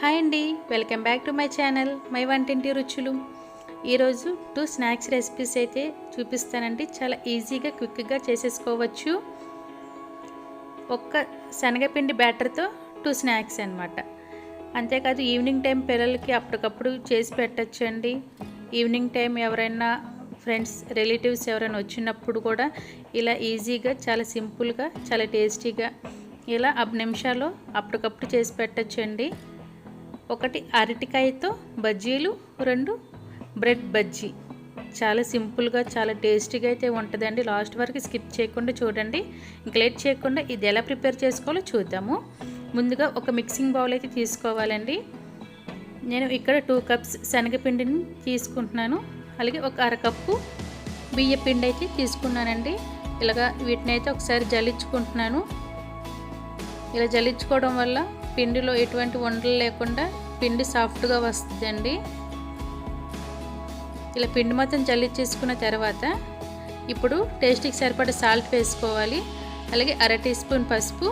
Hi అండి. Welcome back to my channel my వంటింటి రుచులు. ఈరోజు టూ స్నాక్స్ రెసిపీస్ అయితే చూపిస్తానండి. చాలా ఈజీగా క్విక్గా చేసేసుకోవచ్చు. ఒక్క శనగపిండి బ్యాటర్తో టూ స్నాక్స్ అనమాట అంతేకాదు ఈవినింగ్ టైం పిల్లలకి అప్పటికప్పుడు చేసి పెట్టచ్చండి. ఈవినింగ్ టైం ఎవరైనా ఫ్రెండ్స్ రిలేటివ్స్ ఎవరైనా వచ్చినప్పుడు కూడా ఇలా ఈజీగా చాలా సింపుల్గా చాలా టేస్టీగా ఇలా అప్ నిమిషాల్లో అప్పటికప్పుడు చేసి పెట్టచ్చండి. ఒకటి అరటికాయతో బజ్జీలు రెండు బ్రెడ్ బజ్జీ. చాలా సింపుల్గా చాలా టేస్టీగా అయితే ఉంటుందండి. లాస్ట్ వరకు స్కిప్ చేయకుండా చూడండి. ఇంక లేట్ చేయకుండా ఇది ఎలా ప్రిపేర్ చేసుకోవాలో చూద్దాము. ముందుగా ఒక మిక్సింగ్ బౌల్ అయితే తీసుకోవాలండి. నేను ఇక్కడ టూ కప్స్ శనగపిండిని తీసుకుంటున్నాను. అలాగే ఒక అరకప్పు బియ్య పిండి అయితే తీసుకున్నానండి. ఇలాగా వీటిని అయితే ఒకసారి జల్లించుకుంటున్నాను. ఇలా జల్లించుకోవడం వల్ల పిండిలో ఎటువంటి వండలు లేకుండా పిండి సాఫ్ట్గా వస్తుందండి. ఇలా పిండి మొత్తం జల్లించేసుకున్న తర్వాత ఇప్పుడు టేస్ట్కి సరిపడే సాల్ట్ వేసుకోవాలి. అలాగే అర టీ స్పూన్ పసుపు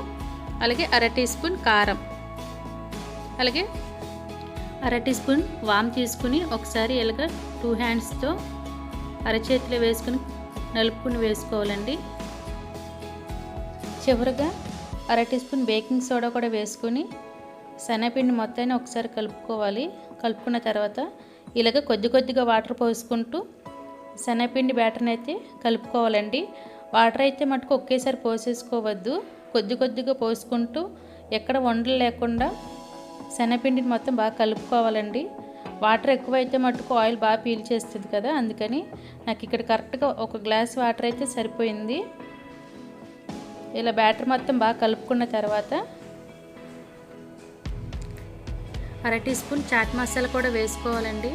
అలాగే అర టీ స్పూన్ కారం. అలాగే అర టీ స్పూన్ వామ్ తీసుకుని ఒకసారి ఇలాగ టూ హ్యాండ్స్తో అరచేతిలో వేసుకుని నలుపుకుని వేసుకోవాలండి. చివరిగా అర టీ స్పూన్ బేకింగ్ సోడా కూడా వేసుకొని శనగపిండి మొత్తాన్ని ఒకసారి కలుపుకోవాలి. కలుపుకున్న తర్వాత ఇలాగ కొద్ది కొద్దిగా వాటర్ పోసుకుంటూ శనగపిండి బ్యాటర్ని అయితే కలుపుకోవాలండి. వాటర్ అయితే మటుకు ఒకేసారి పోసేసుకోవద్దు. కొద్ది కొద్దిగా పోసుకుంటూ ఎక్కడ వండలు లేకుండా శనగపిండిని మొత్తం బాగా కలుపుకోవాలండి. వాటర్ ఎక్కువైతే మటుకు ఆయిల్ బాగా పీల్చేస్తుంది కదా అందుకని నాకు ఇక్కడ కరెక్ట్గా ఒక గ్లాస్ వాటర్ అయితే సరిపోయింది. ఇలా బ్యాటర్ మొత్తం బాగా కలుపుకున్న తర్వాత అర టీ స్పూన్ చాట్ మసాలా కూడా వేసుకోవాలండి.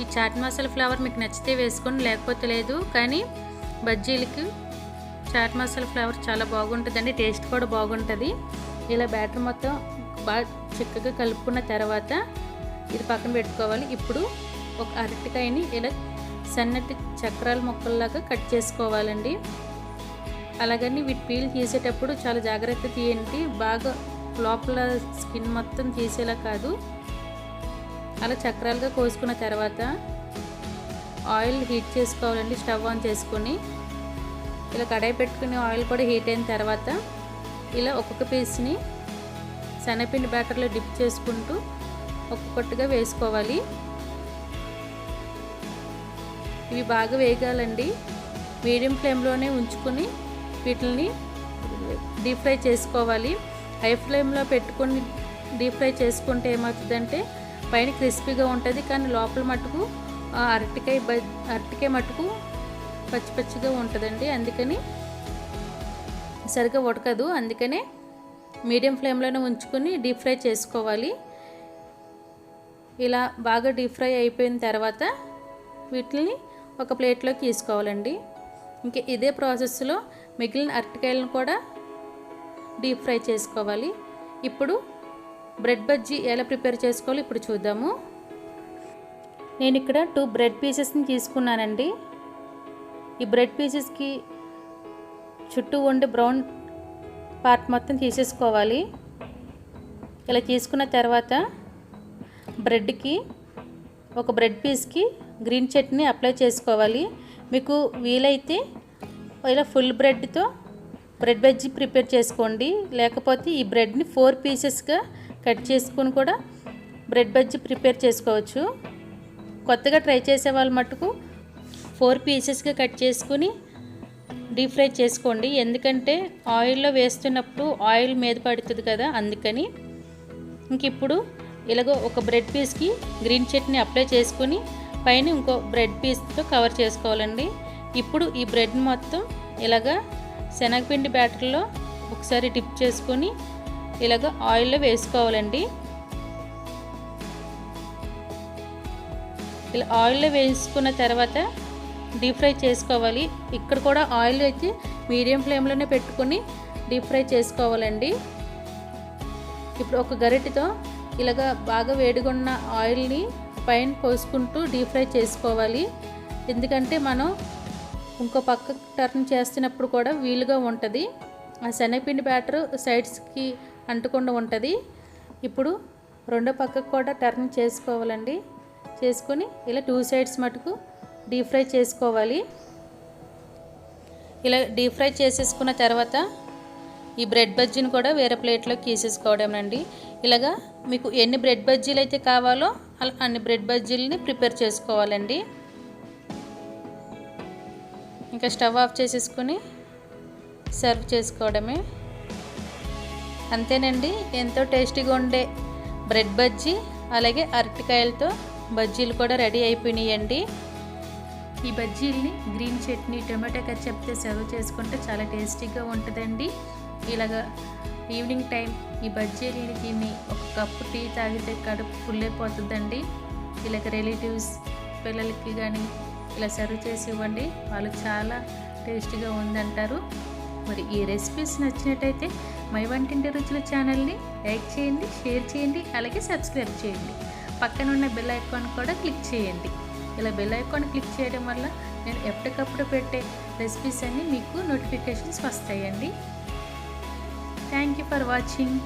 ఈ చాట్ మసాలా ఫ్లేవర్ మీకు నచ్చితే వేసుకోండి లేకపోతే లేదు. కానీ బజ్జీలకి చాట్ మసాలా ఫ్లేవర్ చాలా బాగుంటుందండి టేస్ట్ కూడా బాగుంటుంది. ఇలా బ్యాటర్ మొత్తం బాగా చక్కగా కలుపుకున్న తర్వాత ఇది పక్కన పెట్టుకోవాలి. ఇప్పుడు ఒక అరటికాయని ఇలా సన్నటి చక్రాల ముక్కల్లాగా కట్ చేసుకోవాలండి. అలాగని వీటి పీల్ తీసేటప్పుడు చాలా జాగ్రత్త తీయండి. బాగా లోపల స్కిన్ మొత్తం తీసేలా కాదు. అలా చక్రాలుగా కోసుకున్న తర్వాత ఆయిల్ హీట్ చేసుకోవాలండి స్టవ్ ఆన్ చేసుకొని. ఇలా కడాయి పెట్టుకుని ఆయిల్ కూడా హీట్ అయిన తర్వాత ఇలా ఒక్కొక్క పీస్ని శనగపిండి బ్యాటర్లో డిప్ చేసుకుంటూ ఒక్కొక్కటిగా వేసుకోవాలి. ఇవి బాగా వేగాలండి. మీడియం ఫ్లేమ్లోనే ఉంచుకొని వీటిని డీప్ ఫ్రై చేసుకోవాలి. హై ఫ్లేమ్లో పెట్టుకొని డీప్ ఫ్రై చేసుకుంటే ఏమవుతుందంటే పైన క్రిస్పీగా ఉంటుంది. కానీ లోపల మటుకు అరటికాయ బ అరటికాయ మటుకు పచ్చి పచ్చిగా ఉంటుందండి. అందుకని సరిగ్గా ఉడకదు. అందుకనే మీడియం ఫ్లేమ్లోనే ఉంచుకొని డీప్ ఫ్రై చేసుకోవాలి. ఇలా బాగా డీప్ ఫ్రై అయిపోయిన తర్వాత వీటిని ఒక ప్లేట్లోకి తీసుకోవాలండి. ఇంకా ఇదే ప్రాసెస్లో మిగిలిన అరటికాయలను కూడా డీప్ ఫ్రై చేసుకోవాలి. ఇప్పుడు బ్రెడ్ బజ్జీ ఎలా ప్రిపేర్ చేసుకోవాలో ఇప్పుడు చూద్దాము. నేను ఇక్కడ టూ బ్రెడ్ పీసెస్ని తీసుకున్నానండి. ఈ బ్రెడ్ పీసెస్కి చుట్టూ ఉండే బ్రౌన్ పార్ట్ మొత్తం తీసేసుకోవాలి. ఇలా తీసుకున్న తర్వాత బ్రెడ్కి ఒక బ్రెడ్ పీస్కి గ్రీన్ చట్నీ అప్లై చేసుకోవాలి. మీకు వీలైతే ఇలా ఫుల్ బ్రెడ్తో బ్రెడ్ బజ్జీ ప్రిపేర్ చేసుకోండి. లేకపోతే ఈ బ్రెడ్ని ఫోర్ పీసెస్గా కట్ చేసుకుని కూడా బ్రెడ్ బజ్జీ ప్రిపేర్ చేసుకోవచ్చు. కొత్తగా ట్రై చేసే వాళ్ళ మటుకు ఫోర్ పీసెస్గా కట్ చేసుకుని డీప్ ఫ్రై చేసుకోండి. ఎందుకంటే ఆయిల్లో వేస్తున్నప్పుడు ఆయిల్ మీద పడుతుంది కదా అందుకని ఇంక ఇప్పుడు ఇలాగో ఒక బ్రెడ్ పీస్కి గ్రీన్ చట్నీ అప్లై చేసుకొని పైన ఇంకో బ్రెడ్ పీస్తో కవర్ చేసుకోవాలండి. ఇప్పుడు ఈ బ్రెడ్ మొత్తం ఇలాగా శనగపిండి బ్యాటర్లో ఒకసారి డిప్ చేసుకొని ఇలాగ ఆయిల్లో వేసుకోవాలండి. ఇలా ఆయిల్లో వేసుకున్న తర్వాత డీప్ ఫ్రై చేసుకోవాలి. ఇక్కడ కూడా ఆయిల్ అయితే మీడియం ఫ్లేమ్లోనే పెట్టుకొని డీప్ ఫ్రై చేసుకోవాలండి. ఇప్పుడు ఒక గరిటెతో ఇలాగ బాగా వేడిగున్న ఆయిల్ని పైన పోసుకుంటూ డీప్ ఫ్రై చేసుకోవాలి. ఎందుకంటే మనం ఇంకో పక్క టర్న్ చేస్తున్నప్పుడు కూడా వీలుగా ఉంటుంది. ఆ శనగపిండి బ్యాటర్ సైడ్స్కి అంటకుండా ఉంటుంది. ఇప్పుడు రెండో పక్కకు కూడా టర్న్ చేసుకోవాలండి. చేసుకొని ఇలా టూ సైడ్స్ మటుకు డీప్ ఫ్రై చేసుకోవాలి. ఇలా డీప్ ఫ్రై చేసేసుకున్న తర్వాత ఈ బ్రెడ్ బజ్జీని కూడా వేరే ప్లేట్లోకి తీసేసుకోవడమేనండి ఇలాగా మీకు ఎన్ని బ్రెడ్ బజ్జీలు అయితే కావాలో అలా అన్ని బ్రెడ్ బజ్జీలని ప్రిపేర్ చేసుకోవాలండి. ఇంకా స్టవ్ ఆఫ్ చేసేసుకుని సర్వ్ చేసుకోవడమే. అంతేనండి ఎంతో టేస్టీగా ఉండే బ్రెడ్ బజ్జీ అలాగే అరటికాయలతో బజ్జీలు కూడా రెడీ అయిపోయినాయండి. ఈ బజ్జీల్ని గ్రీన్ చట్నీ టొమాటో కచ్చప్తో సర్వ్ చేసుకుంటే చాలా టేస్టీగా ఉంటుందండి. ఇలాగా ఈవినింగ్ టైం ఈ బజ్జీలని తిని ఒక కప్పు టీ తాగితే కడుపు ఫుల్ అయిపోతుందండి. ఇలాగ రిలేటివ్స్ పిల్లలకి కానీ ఇలా సర్వ్ చేసి ఇవ్వండి వాళ్ళు చాలా టేస్టీగా ఉందంటారు. మరి ఈ రెసిపీస్ నచ్చినట్టయితే మై వంటింటి రుచుల ఛానల్ని లైక్ చేయండి షేర్ చేయండి అలాగే సబ్స్క్రైబ్ చేయండి. పక్కన ఉన్న బెల్ ఐకాన్ కూడా క్లిక్ చేయండి. ఇలా బెల్ ఐకాన్ క్లిక్ చేయడం వల్ల నేను ఎప్పటికప్పుడు పెట్టే రెసిపీస్ అన్నీ మీకు నోటిఫికేషన్స్ వస్తాయండి. Thank you for watching.